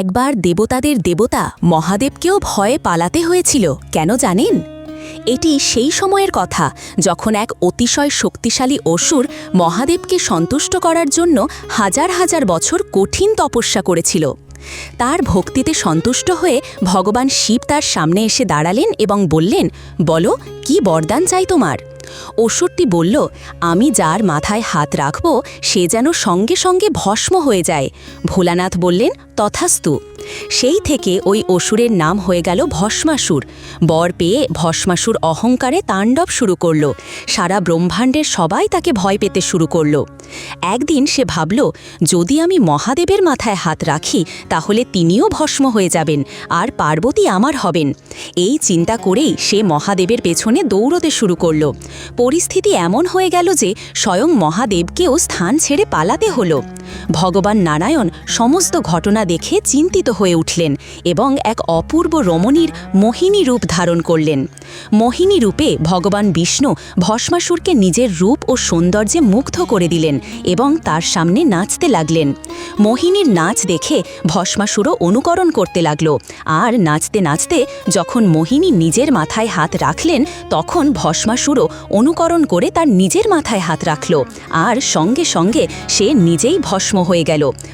একবার দেবতাদের দেবতা মহাদেবকেও ভয়ে পালাতে হয়েছিল, কেন জানেন? এটি সেই সময়ের কথা যখন এক অতিশয় শক্তিশালী অসুর মহাদেবকে সন্তুষ্ট করার জন্য হাজার হাজার বছর কঠিন তপস্যা করেছিল। তার ভক্তিতে সন্তুষ্ট হয়ে ভগবান শিব তার সামনে এসে দাঁড়ালেন এবং বললেন, বলো, কি বরদান চাই তোমার? অসুরটি বলল, আমি যার মাথায় হাত রাখব, সে যেন সঙ্গে সঙ্গে ভস্ম হয়ে যায়। ভোলানাথ বললেন, তথাস্তু। সেই থেকে ওই অসুরের নাম হয়ে গেল ভস্মাসুর। বর পেয়ে ভস্মাসুর অহংকারে তাণ্ডব শুরু করল। সারা ব্রহ্মাণ্ডের সবাই তাকে ভয় পেতে শুরু করল। একদিন সে ভাবল, যদি আমি মহাদেবের মাথায় হাত রাখি, তাহলে তিনিও ভস্ম হয়ে যাবেন, আর পার্বতী আমার হবেন। এই চিন্তা করেই সে মহাদেবের পেছনে দৌড়তে শুরু করল। পরিস্থিতি এমন হয়ে গেল যে স্বয়ং মহাদেবকেও স্থান ছেড়ে পালাতে হল। ভগবান নারায়ণ সমস্ত ঘটনা দেখে চিন্তিত হয়ে উঠলেন এবং এক অপূর্ব রমণীর মোহিনী রূপ ধারণ করলেন। মোহিনী রূপে ভগবান বিষ্ণু ভস্মাসুরকে নিজের রূপ ও সৌন্দর্যে মুগ্ধ করে দিলেন এবং তার সামনে নাচতে লাগলেন। মোহিনীর নাচ দেখে ভস্মাসুরও অনুকরণ করতে লাগল। আর নাচতে নাচতে যখন মোহিনী নিজের মাথায় হাত রাখলেন, তখন ভস্মাসুরও অনুকরণ করে তার নিজের মাথায় হাত রাখল। আর সঙ্গে সঙ্গে সে নিজেই ভস্ম হয়ে গেল।